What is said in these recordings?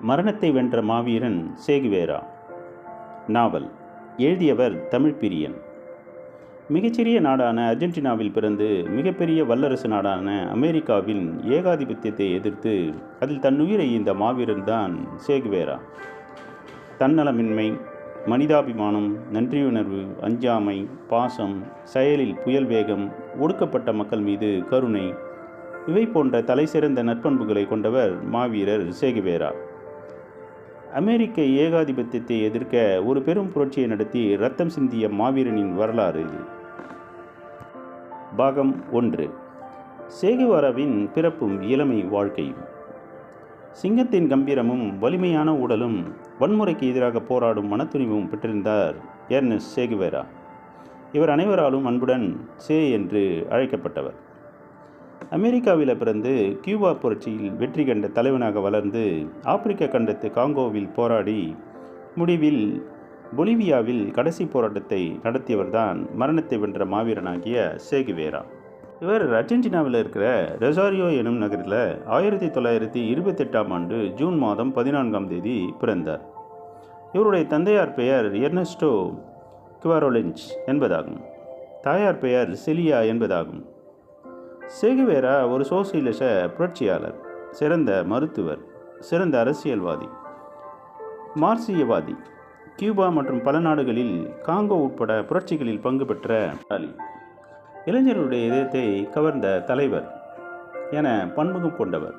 மரணத்தை வென்ற மாவீரன் சேகுவேரா. நாவல். எழுதியவர் தமிழ் பிரியன். மிகச்சிறிய நாடான அர்ஜென்டினாவில் பிறந்து மிகப்பெரிய வல்லரசு நாடான அமெரிக்காவின் ஏகாதிபத்தியத்தை எதிர்த்து அதில் தன் உயிரை இந்த மாவீரன் தான் சேகுவேரா. தன்னலமின்மை மனிதாபிமானம் நன்றியுணர்வு அஞ்சாமை பாசம் செயலில் புயல் வேகம் ஒடுக்கப்பட்ட மக்கள் மீது கருணை இவை போன்ற தலைசிறந்த நற்பண்புகளை கொண்டவர் மாவீரர் சேகுவேரா. அமெரிக்க ஏகாதிபத்தியத்தை எதிர்க்க ஒரு பெரும் புரட்சியை நடத்தி ரத்தம் சிந்திய மாவீரனின் வரலாறு. இது பாகம் ஒன்று. சேகுவாராவின் பிறப்பும் இளமை வாழ்க்கையும் சிங்கத்தின் கம்பீரமும் வலிமையான உடலும் வன்முறைக்கு எதிராக போராடும் மனத்துணிவும் பெற்றிருந்தார் எர்னஸ் சேகுவேரா. இவர் அனைவராலும் அன்புடன் சே என்று அழைக்கப்பட்டவர். அமெரிக்காவில் பிறந்து கியூபா புரட்சியில் வெற்றி கண்ட தலைவனாக வளர்ந்து ஆப்பிரிக்க கண்டத்து காங்கோவில் போராடி முடிவில் பொலிவியாவில் கடைசி போராட்டத்தை நடத்தியவர்தான் மரணத்தை வென்ற மாவீரனாகிய சேகுவேரா இவர் அர்ஜென்டினாவில் இருக்கிற ரெசாரியோ எனும் நகரில் ஆயிரத்தி தொள்ளாயிரத்தி இருபத்தெட்டாம் ஆண்டு ஜூன் மாதம் பதினான்காம் தேதி பிறந்தார். இவருடைய தந்தையார் பெயர் எர்னஸ்டோ குவாரோலெஞ்ச் என்பதாகும். தாயார் பெயர் செலியா என்பதாகும். சேகுவேரா ஒரு சோசியலிச புரட்சியாளர் சிறந்த மருத்துவர் சிறந்த அரசியல்வாதி மார்க்சியவாதி. கியூபா மற்றும் பல நாடுகளில் காங்கோ உட்பட புரட்சிகளில் பங்கு பெற்ற அலி. இளைஞர்களுடைய இதயத்தை கவர்ந்த தலைவர் என பன்முகம் கொண்டவர்.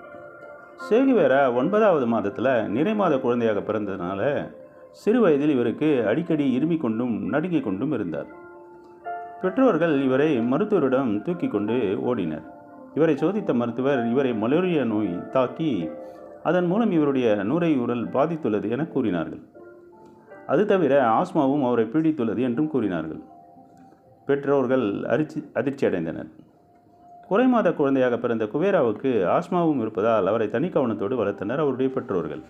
சேகுவேரா ஒன்பதாவது மாதத்தில் நிறைமாத குழந்தையாக பிறந்ததுனால சிறு வயதில் இவருக்கு அடிக்கடி இருமிக் கொண்டும் நடுங்கிக் கொண்டும் இருந்தார். பெற்றோர்கள் இவரை மருத்துவரிடம் தூக்கி கொண்டு ஓடினர். இவரை சோதித்த மருத்துவர் இவரை மலேரியா நோய் தாக்கி அதன் மூலம் இவருடைய நுரையீரல் பாதித்துள்ளது என கூறினார்கள். அது தவிர ஆஸ்மாவும் அவரை பீடித்துள்ளது என்றும் கூறினார்கள். பெற்றோர்கள் அரிச்சி அதிர்ச்சி அடைந்தனர் குறைமாத குழந்தையாக பிறந்த குவேராவுக்கு ஆஸ்மாவும் இருப்பதால் அவரை தனி கவனத்தோடு வளர்த்தனர் அவருடைய பெற்றோர்கள்.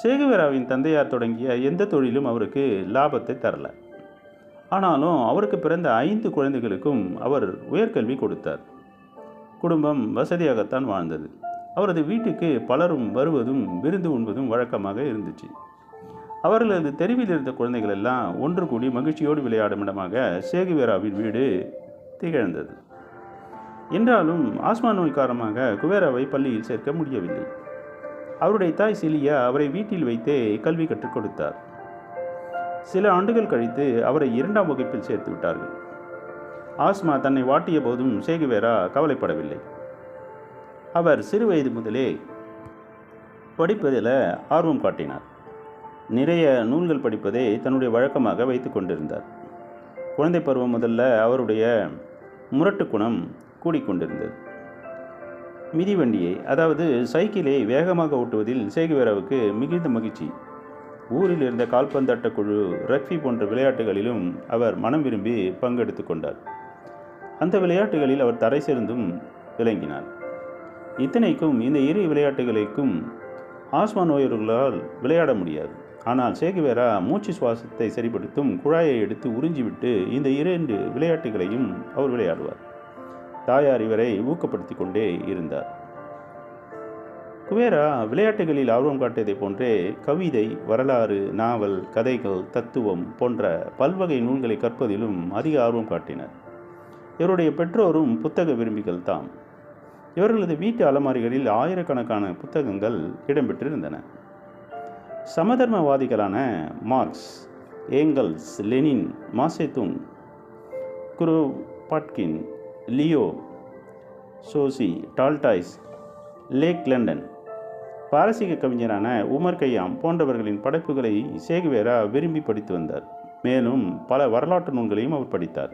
சேகுவேராவின் தந்தையார் தொடங்கிய எந்த தொழிலும் அவருக்கு லாபத்தை தரல. ஆனாலும் அவருக்கு பிறந்த ஐந்து குழந்தைகளுக்கும் அவர் உயர்கல்வி கொடுத்தார். குடும்பம் வசதியாகத்தான் வாழ்ந்தது. அவரது வீட்டுக்கு பலரும் வருவதும் விருந்து உண்பதும் வழக்கமாக இருந்துச்சு. அவர்களது தெருவில் இருந்த குழந்தைகள் எல்லாம் ஒன்று கூடி மகிழ்ச்சியோடு விளையாடும் இடமாக சேகுவேராவின் வீடு திகழ்ந்தது. என்றாலும் ஆஸ்மா நோய் காரணமாக குவேராவை பள்ளியில் சேர்க்க முடியவில்லை. அவருடைய தாய் சிலியா அவரை வீட்டில் வைத்தே கல்வி கற்றுக் கொடுத்தார். சில ஆண்டுகள் கழித்து அவரை இரண்டாம் வகுப்பில் சேர்த்து விட்டார்கள். ஆஸ்மா தன்னை வாட்டிய போதும் சேகுவேரா கவலைப்படவில்லை. அவர் சிறுவயது முதலே படிப்பதில் ஆர்வம் காட்டினார். நிறைய நூல்கள் படிப்பதை தன்னுடைய வழக்கமாக வைத்து கொண்டிருந்தார். குழந்தை பருவம் முதல்ல அவருடைய முரட்டு குணம் கூடிக்கொண்டிருந்தது மிதிவண்டியை அதாவது சைக்கிளை வேகமாக ஓட்டுவதில் சேகுவேராவுக்கு மிகுந்த மகிழ்ச்சி. ஊரில் இருந்த கால்பந்தாட்ட குழு ரக்பி போன்ற விளையாட்டுகளிலும் அவர் மனம் விரும்பி பங்கெடுத்து கொண்டார். அந்த விளையாட்டுகளில் அவர் தரை சிறந்தும் விளங்கினார். இத்தனைக்கும் இந்த இரு விளையாட்டுகளுக்கும் ஆஸ்மா நோயர்களால் விளையாட முடியாது. ஆனால் சேகுவேரா மூச்சு சுவாசத்தை சரிப்படுத்தும் குழாயை எடுத்து உறிஞ்சிவிட்டு இந்த இரண்டு விளையாட்டுகளையும் அவர் விளையாடுவார். தாயார் இவரை ஊக்கப்படுத்தி கொண்டே இருந்தார். குவேரா விளையாட்டுகளில் ஆர்வம் காட்டியதைப் போன்றே கவிதை வரலாறு நாவல் கதைகள் தத்துவம் போன்ற பல்வகை நூல்களை கற்பதிலும் அதிக ஆர்வம் காட்டினர். இவருடைய பெற்றோரும் புத்தக விரும்பிகள் தாம். இவர்களது வீட்டு அலமாரிகளில் ஆயிரக்கணக்கான புத்தகங்கள் இடம்பெற்றிருந்தன. சமதர்மவாதிகளான Marx Engels Lenin Mao Zedong Kropotkin Leo சோசி Tolstoy lakh London பாரசீக கவிஞரான உமர் கையாம் போன்றவர்களின் படைப்புகளை சேகுவேரா விரும்பி படித்து வந்தார். மேலும் பல வரலாற்று நூல்களையும் அவர் படித்தார்.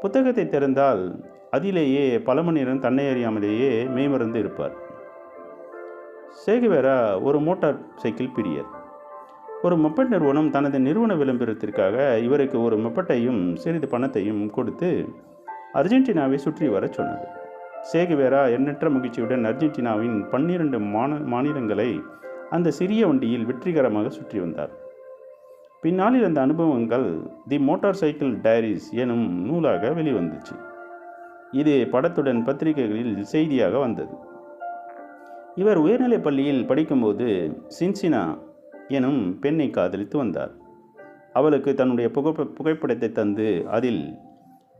புத்தகத்தை திறந்தால் அதிலேயே பல மணி நேரம் தன்னை அறியாமலேயே மெய்மறந்து இருப்பார். சேகுவேரா ஒரு மோட்டார் சைக்கிள் பிரியர். ஒரு மொப்பட் நிறுவனம் தனது நிறுவன விளம்பரத்திற்காக இவருக்கு ஒரு மொப்பட்டையும் சிறிது பணத்தையும் கொடுத்து அர்ஜென்டினாவை சுற்றி வரச் சொன்னது. சேகுவேரா எண்ணற்ற மகிழ்ச்சியுடன் அர்ஜென்டினாவின் பன்னிரண்டு மாந மாநிலங்களை அந்த சிறிய வண்டியில் வெற்றிகரமாக சுற்றி வந்தார். பின்னாளில் அந்த அனுபவங்கள் தி மோட்டார் சைக்கிள் டைரிஸ் எனும் நூலாக வெளிவந்துச்சு. இது படத்துடன் பத்திரிகைகளில் செய்தியாக வந்தது. இவர் உயர்நிலைப் பள்ளியில் படிக்கும்போது சின்சினா எனும் பெண்ணை காதலித்து வந்தார். அவளுக்கு தன்னுடைய புகைப்ப புகைப்படத்தை தந்து அதில்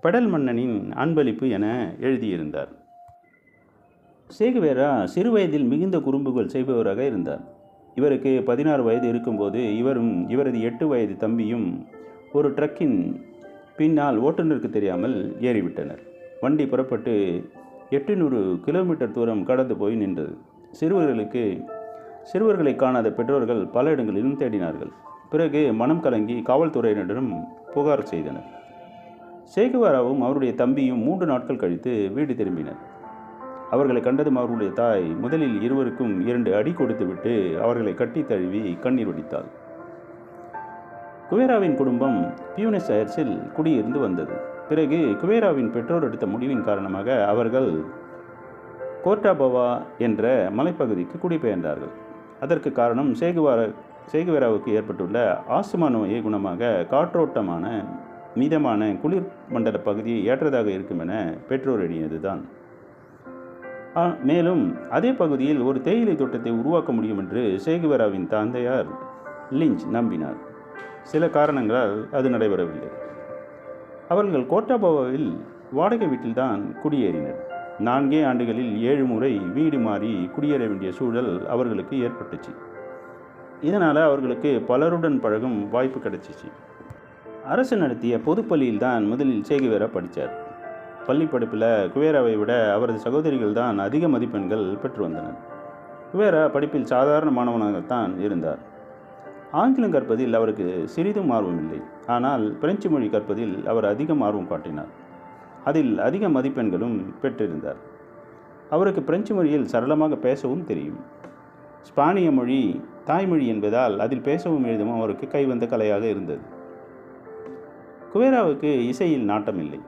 பெடல் மன்னனின் அன்பளிப்பு என எழுதியிருந்தார். சேகுவேரா சிறு வயதில் மிகுந்த குறும்புகள் செய்பவராக இருந்தார். இவருக்கு பதினாறு வயது இருக்கும்போது இவரும் இவரது எட்டு வயது தம்பியும் ஒரு ட்ரக்கின் பின்னால் ஓட்டுநருக்கு தெரியாமல் ஏறிவிட்டனர். வண்டி புறப்பட்டு எட்டுநூறு கிலோமீட்டர் தூரம் கடந்து போய் நின்றது. சிறுவர்களுக்கு சிறுவர்களை காணாத பெற்றோர்கள் பல இடங்களிலும் தேடினார்கள். பிறகு மனம் கலங்கி காவல்துறையினரிடம் புகார் செய்தனர். சேகுவாராவும் அவருடைய தம்பியும் மூன்று நாட்கள் கழித்து வீடு திரும்பினர். அவர்களை கண்டதும் அவர்களுடைய தாய் முதலில் இருவருக்கும் இரண்டு அடி கொடுத்துவிட்டு அவர்களை கட்டி தழுவி கண்ணீர் வடித்தாள். குவேராவின் குடும்பம் பியூனஸ் அயர்ஸில் குடியிருந்து வந்தது. பிறகு குவேராவின் பெற்றோர் எடுத்த முடிவின் காரணமாக அவர்கள் கோர்டாபவா என்ற மலைப்பகுதிக்கு குடிபெயர்ந்தார்கள். அதற்கு காரணம் சேகுவார சேகுவேராவுக்கு ஏற்பட்டுள்ள ஆசுமா நோயை குணமாக காற்றோட்டமான மீதமான குளிர் மண்டல பகுதி ஏற்றதாக இருக்கும் என பெற்றோர் எண்ணியதுதான். மேலும் அதே பகுதியில் ஒரு தேயிலை தோட்டத்தை உருவாக்க முடியும் என்று சேகுவேராவின் தந்தையார் லிஞ்ச் நம்பினார். சில காரணங்களால் அது நடைபெறவில்லை. அவர்கள் கோட்டாபோவாவில் வாடகை வீட்டில்தான் குடியேறினர். நான்கே ஆண்டுகளில் ஏழு முறை வீடு மாறி குடியேற வேண்டிய சூழல் அவர்களுக்கு ஏற்பட்டுச்சு. இதனால் அவர்களுக்கு பலருடன் பழகும் வாய்ப்பு கிடைச்சிச்சு. அரசு நடத்திய பொதுப்பள்ளியில் தான் முதலில் சேகுவேரா படித்தார் பள்ளி படிப்பில் குவேராவை விட அவரது சகோதரிகள் தான் அதிக மதிப்பெண்கள் பெற்று வந்தனர். குவேரா படிப்பில் சாதாரண மாணவனாகத்தான் இருந்தார். ஆங்கிலம் கற்பதில் அவருக்கு சிறிதும் ஆர்வம் இல்லை. ஆனால் பிரெஞ்சு மொழி கற்பதில் அவர் அதிகம் ஆர்வம் காட்டினார். அதில் அதிக மதிப்பெண்களும் பெற்றிருந்தார். அவருக்கு பிரெஞ்சு மொழியில் சரளமாக பேசவும் தெரியும். ஸ்பானிய மொழி தாய்மொழி என்பதால் அதில் பேசவும் எழுதவும் அவருக்கு கைவந்த கலையாக இருந்தது. குவேராவுக்கு இசையில் நாட்டம் இல்லை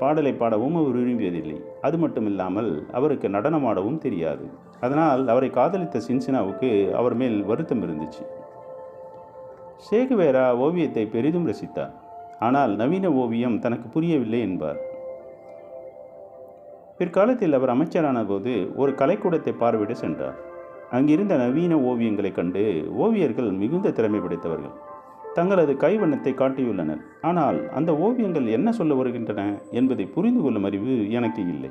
பாடலை பாடவும் அவர் விரும்பியதில்லை. அது மட்டுமில்லாமல் அவருக்கு நடனமாடவும் தெரியாது. அதனால் அவரை காதலித்த சின்சினாவுக்கு அவர் மேல் வருத்தம் இருந்துச்சு. சேகுவேரா ஓவியத்தை பெரிதும் ரசித்தார். ஆனால் நவீன ஓவியம் தனக்கு புரியவில்லை என்பார். பிற்காலத்தில் அவர் அமைச்சரான போது ஒரு கலைக்கூடத்தை பார்வையிட சென்றார். அங்கிருந்த நவீன ஓவியங்களைக் கண்டு ஓவியர்கள் மிகுந்த திறமை படைத்தவர்கள். தங்களது கைவண்ணத்தை காட்டியுள்ளனர். ஆனால் அந்த ஓவியங்கள் என்ன சொல்ல வருகின்றன என்பதை புரிந்து கொள்ளும் அறிவு எனக்கு இல்லை.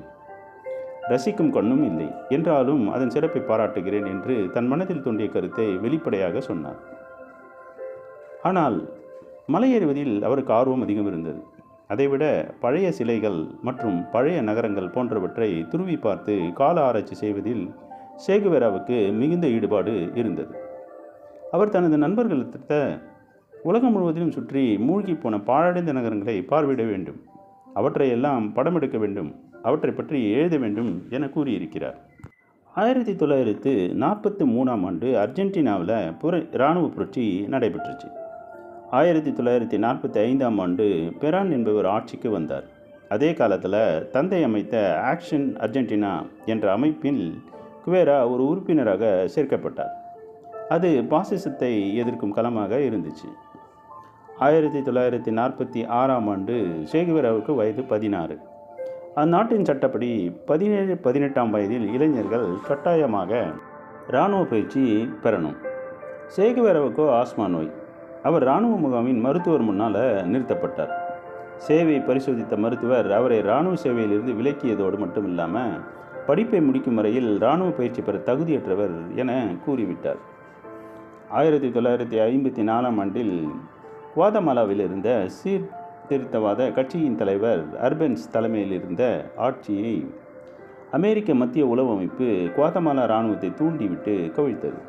ரசிக்கும் கண்ணும் இல்லை. என்றாலும் அதன் சிறப்பை பாராட்டுகிறேன் என்று தன் மனதில் தோன்றிய கருத்தை வெளிப்படையாக சொன்னார். ஆனால் மலையேறுவதில் அவருக்கு ஆர்வம் அதிகம் இருந்தது. அதைவிட பழைய சிலைகள் மற்றும் பழைய நகரங்கள் போன்றவற்றை துருவி பார்த்து கால ஆராய்ச்சி செய்வதில் சேகுவேராவுக்கு மிகுந்த ஈடுபாடு இருந்தது. அவர் தனது நண்பர்களிட்ட உலகம் முழுவதிலும் சுற்றி மூழ்கி போன பாழடைந்த நகரங்களை பார்வையிட வேண்டும். அவற்றையெல்லாம் படம் எடுக்க வேண்டும். அவற்றை பற்றி எழுத வேண்டும் என கூறியிருக்கிறார். ஆயிரத்தி தொள்ளாயிரத்து நாற்பத்தி மூணாம் ஆண்டு அர்ஜென்டினாவில் புர இராணுவ புரட்சி நடைபெற்றுச்சு. ஆயிரத்தி தொள்ளாயிரத்தி நாற்பத்தி ஐந்தாம் ஆண்டு பெரான் என்பவர் ஆட்சிக்கு வந்தார். அதே காலத்தில் தந்தை அமைத்த ஆக்ஷன் அர்ஜென்டினா என்ற அமைப்பில் குவேரா ஒரு உறுப்பினராக சேர்க்கப்பட்டார். அது பாசிசத்தை எதிர்க்கும் களமாக இருந்துச்சு. ஆயிரத்தி தொள்ளாயிரத்தி நாற்பத்தி ஆறாம் ஆண்டு சேகுவேராவுக்கு வயது பதினாறு. அந்நாட்டின் சட்டப்படி பதினேழு பதினெட்டாம் வயதில் இளைஞர்கள் கட்டாயமாக இராணுவ பயிற்சி பெறணும். சேகுவேராவுக்கோ ஆஸ்மா நோய். அவர் இராணுவ முகாமின் மருத்துவர் முன்னால் நிறுத்தப்பட்டார். சேவை பரிசோதித்த மருத்துவர் அவரை இராணுவ சேவையிலிருந்து விலக்கியதோடு மட்டுமில்லாமல் படிப்பை முடிக்கும் வரையில் இராணுவ பயிற்சி பெற தகுதியற்றவர் என கூறிவிட்டார். ஆயிரத்தி தொள்ளாயிரத்தி ஐம்பத்தி நாலாம் ஆண்டில் குவாதமாலாவில் இருந்த சீர்திருத்தவாத கட்சியின் தலைவர் அர்பென்ஸ் தலைமையில் இருந்த ஆட்சியை அமெரிக்க மத்திய உளவு அமைப்பு குவாதமாலா இராணுவத்தை தூண்டிவிட்டு கவிழ்த்தது.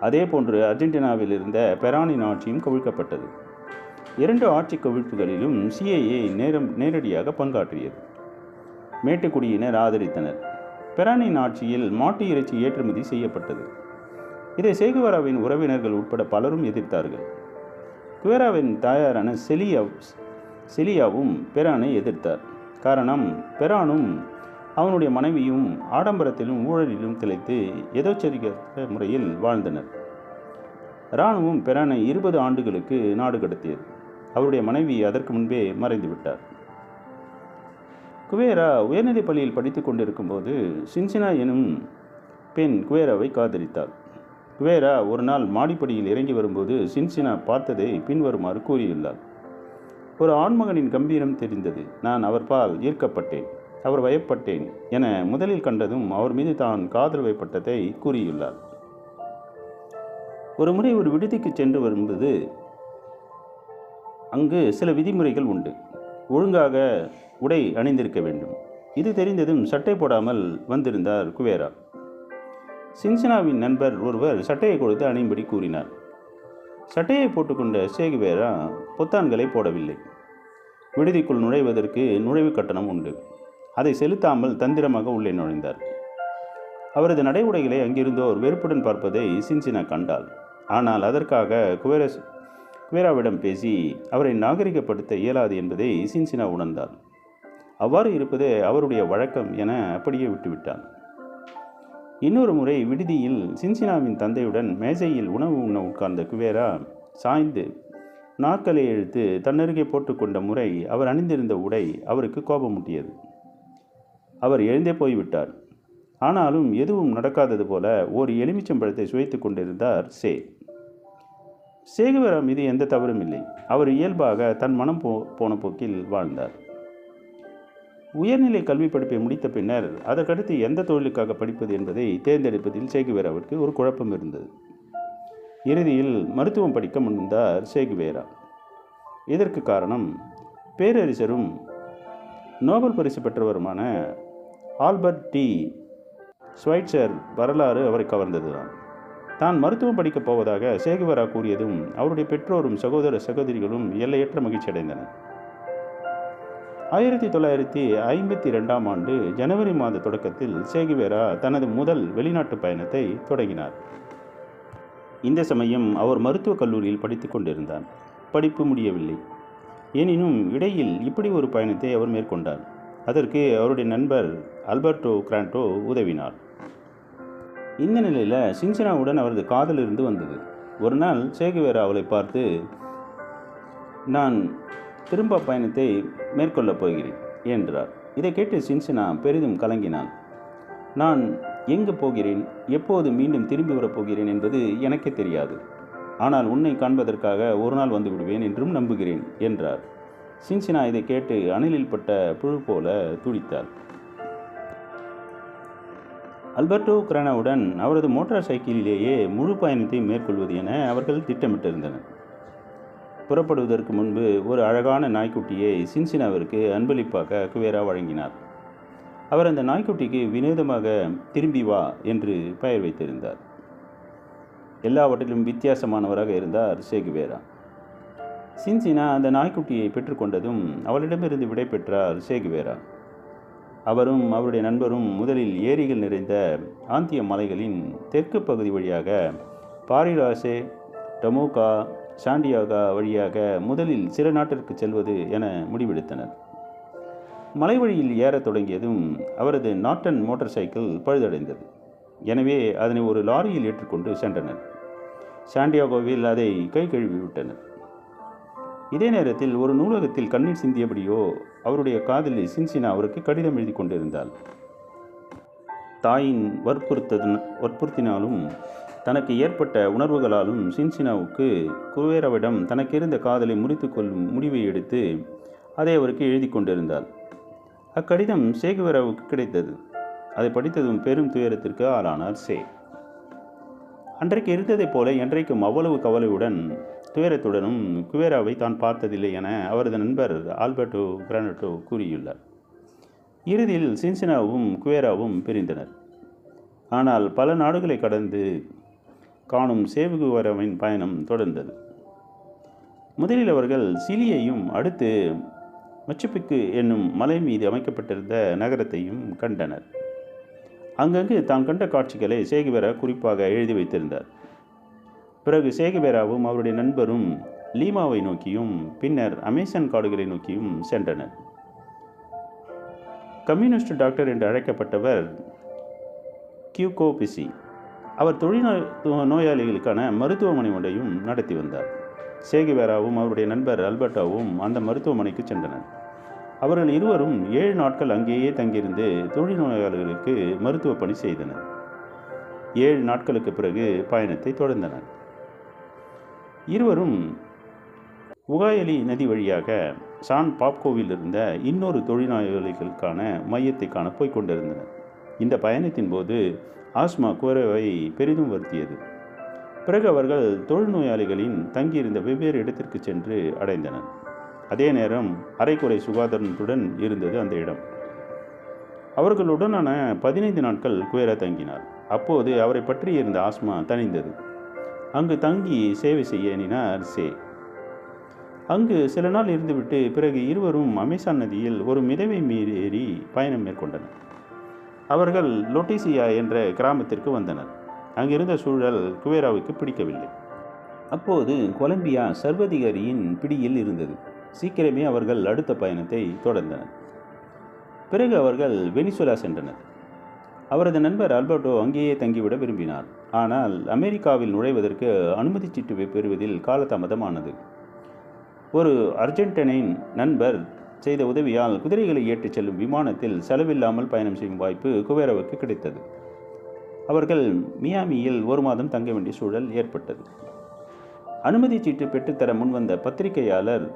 அதேபோன்று அர்ஜென்டினாவில் இருந்த பெரானின் ஆட்சியும் கவிழ்க்கப்பட்டது. இரண்டு ஆட்சி கவிழ்ப்புகளிலும் சிஐஏ நேரம் நேரடியாக பங்காற்றியது. மேட்டுக்குடியினர் ஆதரித்தனர். பெரானின் ஆட்சியில் மாட்டு இறைச்சி ஏற்றுமதி செய்யப்பட்டது. இதை சேகுவராவின் உறவினர்கள் உட்பட பலரும் எதிர்த்தார்கள். குவேராவின் தாயாரான செலியா செலியாவும் பெரானை எதிர்த்தார். காரணம் பெரானும் அவனுடைய மனைவியும் ஆடம்பரத்திலும் ஊழலிலும் திளைத்து எதோச்சரிக்க முறையில் வாழ்ந்தனர். இராணுவம் பெரானை இருபது ஆண்டுகளுக்கு நாடு கடத்தியது. அவருடைய மனைவி அதற்கு முன்பே மறைந்து விட்டார். குவேரா உயர்நிலைப் பள்ளியில் படித்து கொண்டிருக்கும்போது சின்சினா எனும் பெண் குவேராவை காதலித்தாள். குவேரா ஒரு நாள் மாடிப்படியில் இறங்கி வரும்போது சின்சினா பார்த்ததை பின்வருமாறு கூறியுள்ளார் ஒரு ஆண்மகனின் கம்பீரம் தெரிந்தது. நான் அவர் பால் ஈர்க்கப்பட்டேன். அவர் வயப்பட்டேன் என முதலில் கண்டதும் அவர் மீது தான் காதல் வயப்பட்டதை கூறியுள்ளார் ஒரு முறை ஒரு விடுதிக்கு சென்று வரும்போது அங்கு சில விதிமுறைகள் உண்டு. ஒழுங்காக உடை அணிந்திருக்க வேண்டும். இது தெரிந்ததும் சட்டை போடாமல் வந்திருந்தார் குவேரா. சின்சினாவின் நண்பர் ஒருவர் சட்டையை கொடுத்து அணியும்படி கூறினார். சட்டையை போட்டுக்கொண்ட சேகுவேரா பொத்தான்களை போடவில்லை. விடுதிக்குள் நுழைவதற்கு நுழைவு கட்டணம் உண்டு. அதை செலுத்தாமல் தந்திரமாக உள்ளே நுழைந்தார். அவரது நடை உடைகளை அங்கிருந்தோர் வெறுப்புடன் பார்ப்பதை சின்சினா கண்டாள். ஆனால் அதற்காக குவேரஸ் குவேராவிடம் பேசி அவரை நாகரிகப்படுத்த இயலாது என்பதை சின்சினா உணர்ந்தாள். அவ்வாறு இருப்பது அவருடைய வழக்கம் என அப்படியே விட்டுவிட்டான். இன்னொரு முறை விடுதியில் சின்சினாவின் தந்தையுடன் மேஜையில் உணவு உண்ண உட்கார்ந்த குவேரா சாய்ந்து நாக்களை இழுத்து தன்னருகே போட்டுக்கொண்ட முறை அவர் அணிந்திருந்த உடை அவருக்கு கோபமூட்டியது. அவர் எழுந்தே போய்விட்டார். ஆனாலும் எதுவும் நடக்காதது போல ஒரு எலுமிச்சம்பழத்தை சுவைத்து கொண்டிருந்தார் சே. சேகுவரா மீது எந்த தவறும் இல்லை. அவர் இயல்பாக தன் மனம் போ போன போக்கில் வாழ்ந்தார். உயர்நிலை கல்வி படிப்பை முடித்த பின்னர் அதற்கடுத்து எந்த தொழிலுக்காக படிப்பது என்பதை தேர்ந்தெடுப்பதில் சேகுவேராவிற்கு ஒரு குழப்பம் இருந்தது. இறுதியில் மருத்துவம் படிக்க முன்வந்தார் சேகுவேரா. இதற்கு காரணம் பேரரசரும் நோபல் பரிசு பெற்றவருமான ஆல்பர்ட் டி. ஸ்வைட்சர் வரலாறு அவரை கவர்ந்ததுதான். தான் மருத்துவம் படிக்கப் போவதாக சேகுவரா கூறியதும் அவருடைய பெற்றோரும் சகோதர சகோதரிகளும் எல்லையற்ற மகிழ்ச்சி அடைந்தனர் ஆயிரத்தி தொள்ளாயிரத்தி ஐம்பத்தி ரெண்டாம் ஆண்டு ஜனவரி மாத தொடக்கத்தில் சேகுவேரா தனது முதல் வெளிநாட்டு பயணத்தை தொடங்கினார். இந்த சமயம் அவர் மருத்துவக் கல்லூரியில் படித்து கொண்டிருந்தார். படிப்பு முடியவில்லை. எனினும் இடையில் இப்படி ஒரு பயணத்தை அவர் மேற்கொண்டார். அதற்கு அவருடைய நண்பர் அல்பர்டோ கிராண்டோ உதவினார். இந்த நிலையில் சின்சினாவுடன் அவரது காதல் இருந்து வந்தது. ஒரு நாள் சேகுவேரா அவளை பார்த்து நான் திரும்ப பயணத்தை மேற்கொள்ளப் போகிறேன் என்றார். இதை கேட்டு சின்சினா பெரிதும் கலங்கினான் நான் எங்கு போகிறேன்? எப்போது மீண்டும் திரும்பி வரப்போகிறேன் என்பது எனக்கே தெரியாது. ஆனால் உன்னை காண்பதற்காக ஒரு நாள் வந்து விடுவேன் என்றும் நம்புகிறேன் என்றார். சின்சினா இதை கேட்டு அணிலில் பட்ட புழு போல துடித்தார் அல்பர்டோ கிரானாவுடன் அவரது மோட்டார் சைக்கிளிலேயே முழு பயணத்தை மேற்கொள்வது என அவர்கள் திட்டமிட்டிருந்தனர். புறப்படுவதற்கு முன்பு ஒரு அழகான நாய்க்குட்டியை சின்சினாவிற்கு அன்பளிப்பாக குவேரா வழங்கினார். அவர் அந்த நாய்க்குட்டிக்கு வினோதமாக திரும்பி வா என்று பெயர் வைத்திருந்தார். எல்லாவற்றிலும் வித்தியாசமானவராக இருந்தார் சேகுவேரா சின்சினா அந்த நாய்க்குட்டியை பெற்றுக்கொண்டதும் அவளிடமிருந்து விடை பெற்றார் சேகுவேரா அவரும் அவருடைய நண்பரும் முதலில் ஏரிகள் நிறைந்த ஆந்திய மலைகளின் தெற்கு பகுதி வழியாக பாரிராசே டமோகா சாண்டியாகா வழியாக முதலில் சில நாட்டிற்கு செல்வது என முடிவெடுத்தனர். மலை வழியில் ஏறத் தொடங்கியதும் அவரது நாட்டன் மோட்டார் சைக்கிள் பழுதடைந்தது. எனவே அதனை ஒரு லாரியில் ஏற்றுக்கொண்டு சென்றனர். சாண்டியாகோவில் அதை கை கழுவிவிட்டனர் இதே நேரத்தில் ஒரு நூலகத்தில் கண்ணீர் சிந்தியபடியோ அவருடைய காதலி சின்சினா அவருக்கு கடிதம் எழுதி கொண்டிருந்தாள். தாயின் வற்புறுத்தது வற்புறுத்தினாலும் தனக்கு ஏற்பட்ட உணர்வுகளாலும் சின்சினாவுக்கு குவேராவிடம் தனக்கு இருந்த காதலை முறித்து கொள்ளும் முடிவை எடுத்து அதை அவருக்கு எழுதி கொண்டிருந்தாள் அக்கடிதம் சேகுவேராவுக்கு கிடைத்தது. அதை படித்ததும் பெரும் துயரத்திற்கு ஆளானார் சே. அன்றைக்கு இருந்ததைப் போல என்றைக்கும் அவ்வளவு கவலையுடன் துயரத்துடனும் குவேராவை தான் பார்த்ததில்லை என அவரது நண்பர் ஆல்பர்டோ கிரானட்டோ கூறியுள்ளார். இறுதியில் சின்சினாவும் குவேராவும் பிரிந்தனர். ஆனால் பல நாடுகளை கடந்து காணும் சேவுகுவரவின் பயணம் தொடர்ந்தது. முதலில் அவர்கள் சிலியையும் அடுத்து மச்சுப்பிக்கு என்னும் மலை மீது அமைக்கப்பட்டிருந்த நகரத்தையும் கண்டனர். அங்கங்கு தான் கண்ட காட்சிகளை சேகுவேரா குறிப்பாக எழுதி வைத்திருந்தார். பிறகு சேகுவேராவும் அவருடைய நண்பரும் லீமாவை நோக்கியும் பின்னர் அமேசான் காடுகளை நோக்கியும் சென்றனர். கம்யூனிஸ்ட் டாக்டர் என்று அழைக்கப்பட்டவர் கியூகோ பிசி அவர் தொழில்நோய் நோயாளிகளுக்கான மருத்துவமனை ஒன்றையும் நடத்தி வந்தார். சேகுவேராவும் அவருடைய நண்பர் அல்பர்டாவும் அந்த மருத்துவமனைக்கு சென்றனர். அவர்கள் இருவரும் ஏழு நாட்கள் அங்கேயே தங்கியிருந்து தொழில்நோயாளர்களுக்கு மருத்துவ பணி செய்தனர். ஏழு நாட்களுக்கு பிறகு பயணத்தை தொடர்ந்தனர். இருவரும் உகாயலி நதி வழியாக சான் பாப்கோவில் இருந்த இன்னொரு தொழில்நோயாளிகளுக்கான மையத்தை காண போய்க் கொண்டிருந்தனர். இந்த பயணத்தின் போது ஆஸ்மா குவரவை பெரிதும் வருத்தியது பிறகு அவர்கள் தொழுநோயாளிகளின் தங்கியிருந்த வெவ்வேறு இடத்திற்கு சென்று அடைந்தனர். அதே நேரம் அரைக்குறை சுகாதாரத்துடன் இருந்தது அந்த இடம். அவர்களுடனான பதினைந்து நாட்கள் குயர தங்கினார். அப்போது அவரை பற்றி இருந்த ஆஸ்மா தணிந்தது. அங்கு தங்கி சேவை செய்ய எண்ணினார் சே. அங்கு சில நாள் இருந்துவிட்டு பிறகு இருவரும் அமேசான் நதியில் ஒரு மிதவை மீறி பயணம் மேற்கொண்டனர். அவர்கள் லொட்டிசியா என்ற கிராமத்திற்கு வந்தனர். அங்கிருந்த சூழல் குவேராவுக்கு பிடிக்கவில்லை. அப்போது கொலம்பியா சர்வதிகாரியின் பிடியில் இருந்தது. சீக்கிரமே அவர்கள் அடுத்த பயணத்தை தொடர்ந்தனர். பிறகு அவர்கள் வெனிசுலா சென்றனர். அவரது நண்பர் அல்பர்டோ அங்கேயே தங்கிவிட விரும்பினார். ஆனால் அமெரிக்காவில் நுழைவதற்கு அனுமதி சீட்டு பெறுவதில் காலதாமதமானது. ஒரு அர்ஜென்டினைன் நண்பர் செய்த உதவியால் குதிரைகளை ஏற்றிச் செல்லும் விமானத்தில் செலவில்லாமல் பயணம் செய்யும் வாய்ப்பு குவேரவுக்கு கிடைத்தது. அவர்கள் மியாமியில் ஒரு மாதம் தங்க வேண்டிய சூழல் ஏற்பட்டது. அனுமதி சீட்டு பெற்றுத்தர முன்வந்த பத்திரிகையாளர்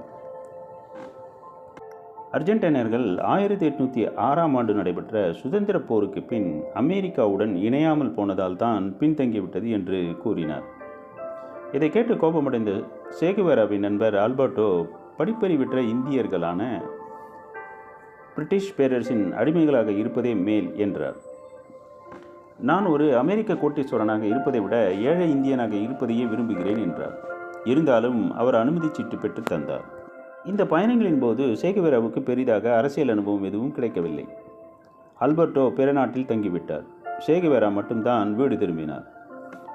அர்ஜென்டினர்கள் ஆயிரத்தி எட்நூற்றி ஆறாம் ஆண்டு நடைபெற்ற சுதந்திர போருக்கு பின் அமெரிக்காவுடன் இணையாமல் போனதால் தான் பின்தங்கிவிட்டது என்று கூறினார். இதை கேட்டு கோபமடைந்த சேகுவேராவின் நண்பர் ஆல்பர்டோ படிப்பறிவிற்ற இந்தியர்களான பிரிட்டிஷ் பேரரசின் அடிமைகளாக இருப்பதே மேல் என்றார். நான் ஒரு அமெரிக்க கோட்டீஸ்வரனாக இருப்பதை விட ஏழை இந்தியனாக இருப்பதையே விரும்புகிறேன் என்றார். இருந்தாலும் அவர் அனுமதி சீட்டு பெற்று தந்தார். இந்த பயணங்களின் போது சேகவேராவுக்கு பெரிதாக அரசியல் அனுபவம் எதுவும் கிடைக்கவில்லை. அல்பர்டோ பிற நாட்டில் தங்கிவிட்டார். சேகவேரா மட்டும்தான் வீடு திரும்பினார்.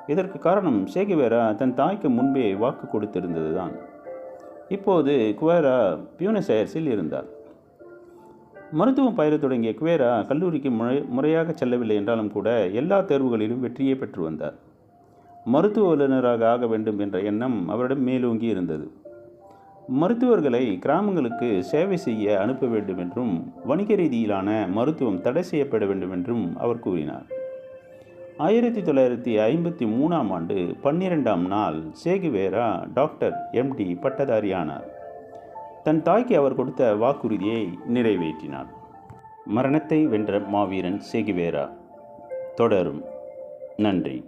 இதற்கு காரணம் சேகவேரா தன் தாய்க்கு முன்பே வாக்கு கொடுத்திருந்ததுதான். இப்போது குவேரா பியூனஸ் அயர்ஸில் இருந்தார். மருத்துவம் பயிர தொடங்கிய குவேரா கல்லூரிக்கு முறை முறையாக செல்லவில்லை என்றாலும் கூட எல்லா தேர்வுகளிலும் வெற்றியே பெற்று வந்தார். மருத்துவ வல்லுநராக ஆக வேண்டும் என்ற எண்ணம் அவரிடம் மேலோங்கி இருந்தது. மருத்துவர்களை கிராமங்களுக்கு சேவை செய்ய அனுப்ப வேண்டும் என்றும் வணிக ரீதியிலான மருத்துவம் தடை செய்யப்பட வேண்டும் என்றும் அவர் கூறினார். ஆயிரத்தி தொள்ளாயிரத்தி ஐம்பத்தி மூணாம் ஆண்டு பன்னிரெண்டாம் நாள் சேகுவேரா டாக்டர் எம்டி பட்டதாரியானார். தன் தாய்க்கு அவர் கொடுத்த வாக்குறுதியை நிறைவேற்றினார். மரணத்தை வென்ற மாவீரன் சேகுவேரா. தொடரும். நன்றி.